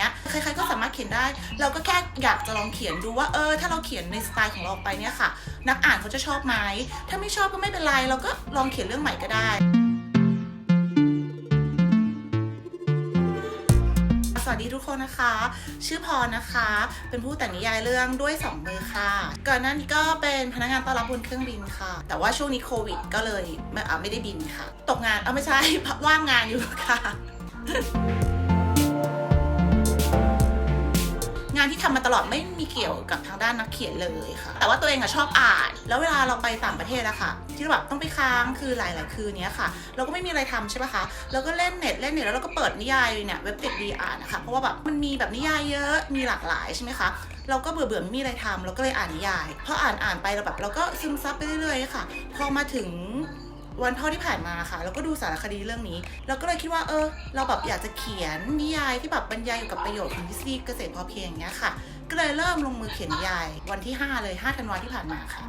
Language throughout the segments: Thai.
เนี้ยใครๆก็สามารถเขียนได้ เราก็แค่อยากจะลองเขียนดูว่าเออถ้าเราเขียนในสไตล์ของเราไปเนี่ยค่ะ นักอ่านเขาจะชอบไหมถ้าไม่ชอบก็ไม่เป็นไรเราก็ลองเขียนเรื่องใหม่ก็ได้สวัสดีทุกคนนะคะ ชื่อพรนะคะ เป็นผู้แต่งนิยายเรื่องด้วยสองมือค่ะ ก่อนหน้านี้ก็เป็นพนักงานต้อนรับบนเครื่องบินค่ะ แต่ว่าช่วงนี้โควิดก็เลยไม่ไม่ได้บินค่ะ ตกงาน เอาไม่ใช่ว่างงานอยู่ค่ะานที่ทำมาตลอดไม่มีเกี่ยวกับทางด้านนักเขียนเลยค่ะ แต่ว่าตัวเองอะชอบอ่าน แล้วเวลาเราไปต่างประเทศอะค่ะ ที่แบบต้องไปค้างคือหลาย ๆ คืนเนี้ยค่ะ เราก็ไม่มีอะไรทำใช่ปะคะแล้วก็เล่นเน็ตเล่นเน็ตแล้วเราก็เปิดนิยายเนี่ยเว็บเด็กดีอ่านนะคะเพราะว่าแบบมันมีแบบนิยายเยอะมีหลากหลายใช่ไหมคะเราก็เบื่อเบื่อไม่มีอะไรทำเราก็เลยอ่านนิยายพออ่านอ่านไปเราแบบเราก็ซึมซับไปเรื่อยๆค่ะ พอมาถึง วันพ่อที่ผ่านมาค่ะเราก็ดูสารคดีเรื่องนี้ เราก็เลยคิดว่าเออ เราแบบอยากจะเขียนนิยายที่แบบบรรยายอยู่กับประโยชน์ของทฤษฎีเกษตรพอเพียงอย่างเงี้ยค่ะ ก็เลยเริ่มลงมือเขียนนิยาย วันที่ 5 เลย 5 ธันวาที่ผ่านมาค่ะ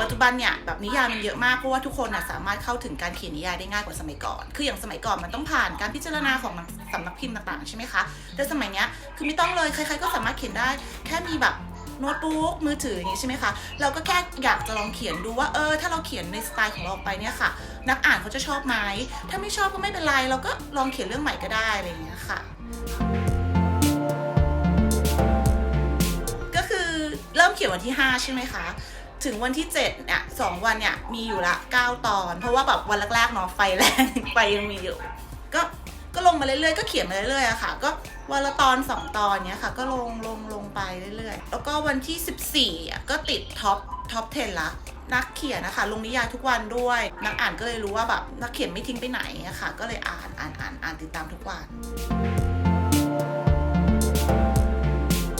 ปัจจุบันเนี่ยแบบนิยายมันเยอะมากเพราะว่าทุกคนน่ะสามารถเข้าถึงการเขียนนิยายได้ง่ายกว่าสมัยก่อน คืออย่างสมัยก่อนมันต้องผ่านการพิจารณาของสำนักพิมพ์ต่างๆใช่ไหมคะ แต่สมัยเนี้ยคือไม่ต้องเลยใครๆก็สามารถเขียนได้ แค่มีแบบ โน้ตบุ๊กมือถืออย่างงี้ใช่ไหมคะ เราก็แค่อยากจะลองเขียนดูว่าเออ ถ้าเราเขียนในสไตล์ของเราไปเนี่ยค่ะ นักอ่านเขาจะชอบไหมถ้าไม่ชอบก็ไม่เป็นไร เราก็ลองเขียนเรื่องใหม่ก็ได้อะไรอย่างเงี้ยค่ะก็คือเริ่มเขียนวันที่ 5 ใช่ไหมคะถึงวันที่7เนี่ยสองวันเนี่ยมีอยู่ละ 9 ตอน เพราะว่าแบบวันแรกๆเนาะไฟแรงไฟยังมีอยู่ก็ก็ลงมาเรื่อยๆ ก็เขียนมาเรื่อยๆอะค่ะ ก็วันละตอน 2 ตอนเนี้ยค่ะ ก็ลงลงลงไปอยๆแล้ว ก็วันที่ 14อะก็ติดท็อปท็อป 10 ละนักเขียนนะคะลงนิยายทุกวันด้วย นักอ่านก็เลยรู้ว่าแบบนักเขียนไม่ทิ้งไปไหนอะค่ะ ก็เลยอ่านอ่านอ่านอ่านติดตามทุกวัน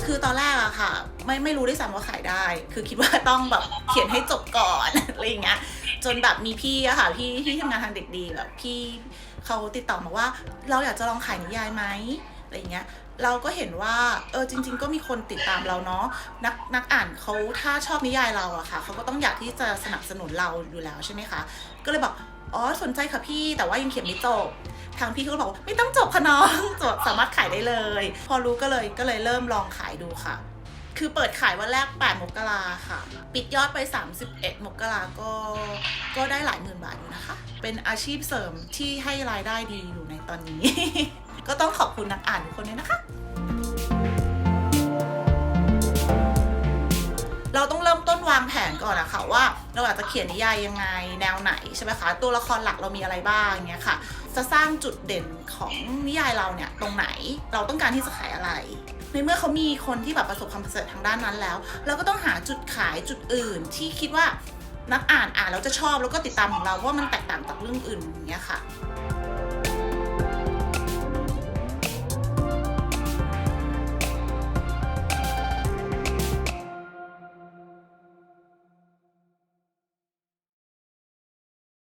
คือตอนแรกอะค่ะ ไม่ไม่รู้ด้วยซ้ำว่าขายได้ คือคิดว่าต้องแบบเขียนให้จบก่อนอะไรอย่างเงี้ยจนแบบมีพี่อะค่ะพี่ที่ทำงานทางเด็กดีแบบพี่เขาติดต่อมาว่า เราอยากจะลองขายนิยายไหม อะไรเงี้ยเราก็เห็นว่าเออจริง ๆ ก็มีคนติดตามเราเนาะนักนักอ่านเขาถ้าชอบนิยายเราอะค่ะเขาก็ต้องอยากที่จะสนับสนุนเราอยู่แล้วใช่ไหมคะ ก็เลยบอกอ๋อสนใจค่ะพี่แต่ว่ายังเขียนไม่จบทางพี่เขาบอกไม่ต้องจบค่ะน้องจบสามารถขายได้เลย พอรู้ก็เลยก็เลยเริ่มลองขายดูค่ะ คือเปิดขายวันแรก 8 มกราค่ะ ปิดยอดไป 31 มกราก็ก็ได้หลายหมื่นบาทอยู่นะคะ เป็นอาชีพเสริมที่ให้รายได้ดีอยู่ในตอนนี้ ก็ต้องขอบคุณนักอ่านทุกคนด้วยนะคะเราต้องเริ่มต้นวางแผนก่อนอะคะว่าเราอยากจะเขียนนิยายยังไงแนวไหนใช่ไหมคะตัวละครหลักเรามีอะไรบ้างเงี้ยค่ะ จะสร้างจุดเด่นของนิยายเราเนี่ยตรงไหนเราต้องการที่จะขายอะไร ในเมื่อเขามีคนที่แบบประสบความสำเร็จทางด้านนั้นแล้ว เราก็ต้องหาจุดขายจุดอื่นที่คิดว่านักอ่านอ่านแล้วจะชอบแล้วก็ติดตามของเราว่ามันแตกต่างจากเรื่องอื่นอย่างเงี้ยค่ะ